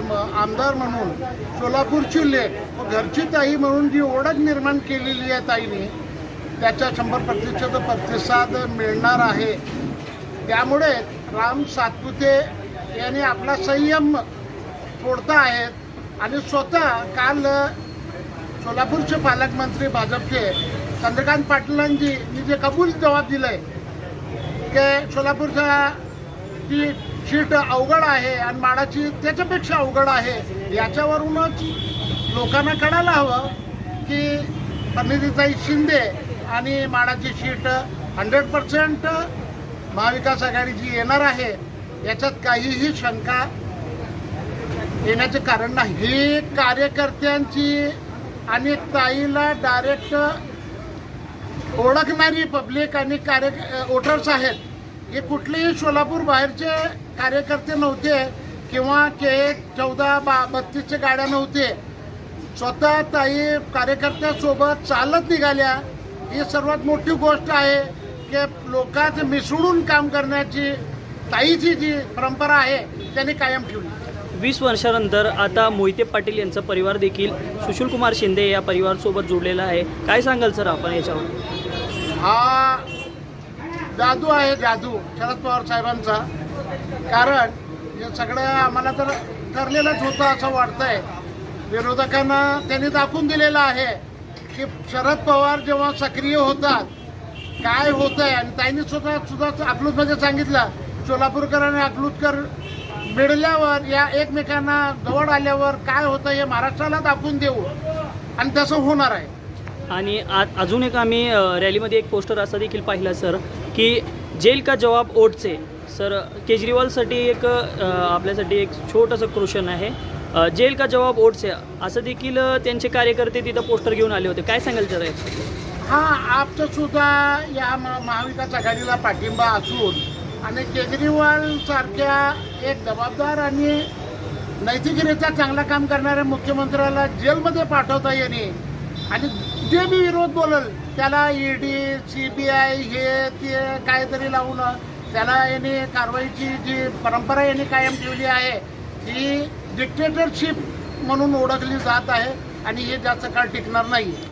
आमदार म्हणून सोलापूरची लेख व घरची ताई म्हणून जी ओळख निर्माण केलेली आहे ताईने त्याचा शंभर प्रतिशत प्रतिसाद मिळणार आहे. त्यामुळे राम सातपुते यांनी आपला संयम तोडता आहेत आणि स्वतः काल सोलापूरचे पालकमंत्री भाजपचे चंद्रकांत पाटलांजी मी जे कबूल जबाब आहे की सोलापूरचा जी शीट अवघड आहे आणि माडाची त्याच्यापेक्षा अवघड आहे याच्यावरूनच लोकांना कळायला हवं की परिणितीताई शिंदे आणि माडाची sheet hundred percent Mahavikas Aghadi जी येणार आहे याच्यात काहीही शंका येण्याचे कारण नाही. ही कार्यकर्त्यांची आणि ताईला डायरेक्ट ओळखणारी पब्लिक आणि कार्य वोटर्स आहेत. हे कुठलेही सोलापूर बाहेरचे कार्यकर्ते नव्हते किंवा के चौदा बा बत्तीसचे गाड्या नव्हते. स्वतः ताई कार्यकर्त्यासोबत चालत निघाल्या. ही सर्वात मोठी गोष्ट आहे की लोकात मिसळून काम करण्याची ताईची जी परंपरा आहे त्यांनी कायम ठेवली. वीस वर्षानंतर आता मोहिते पाटील यांचा परिवार देखील सुशीलकुमार शिंदे या परिवारसोबत जोडलेला आहे. काय सांगाल सर आपण याच्यावर? हा जादू आहे जादू शरद पवार साहेबांचा. कारण हे सगळं आम्हाला तर ठरलेलंच होतं असं वाटतंय. विरोधकांना त्यांनी दाखवून दिलेलं आहे की शरद पवार जेव्हा सक्रिय होतात काय होत आहे आणि त्यांनी स्वतः सुद्धा अकलूजमध्ये सांगितलं सोलापूरकर आणि अकलूजकर मिळल्यावर या एकमेकांना जवळ आल्यावर काय होतं हे महाराष्ट्राला दाखवून देऊ. आणि तसं होणार आहे. आणि आ अजून एक आम्ही रॅलीमध्ये एक पोस्टर असा देखील पाहिला सर की जेल का जवाब ओटचे. सर केजरीवालसाठी एक आपल्यासाठी एक छोटंसं क्रुशन आहे. जेल का जवाब ओटचे असं देखील त्यांचे कार्यकर्ते तिथं पोस्टर घेऊन आले होते. काय सांगाल सर हां हा सुद्धा या म- महाविकास आघाडीला पाठिंबा असून आणि केजरीवालसारख्या एक जबाबदार आणि नैतिकरित्या चांगलं काम करणाऱ्या मुख्यमंत्र्याला जेलमध्ये पाठवता येणे आणि जे बी विरोध बोलल त्याला ईडी सी बी आय हे ते काहीतरी लावून त्याला याने कारवाईची जी परंपरा याने कायम ठेवली आहे ही डिक्टेटरशिप म्हणून ओळखली जात आहे आणि हे जास्त काळ टिकणार नाही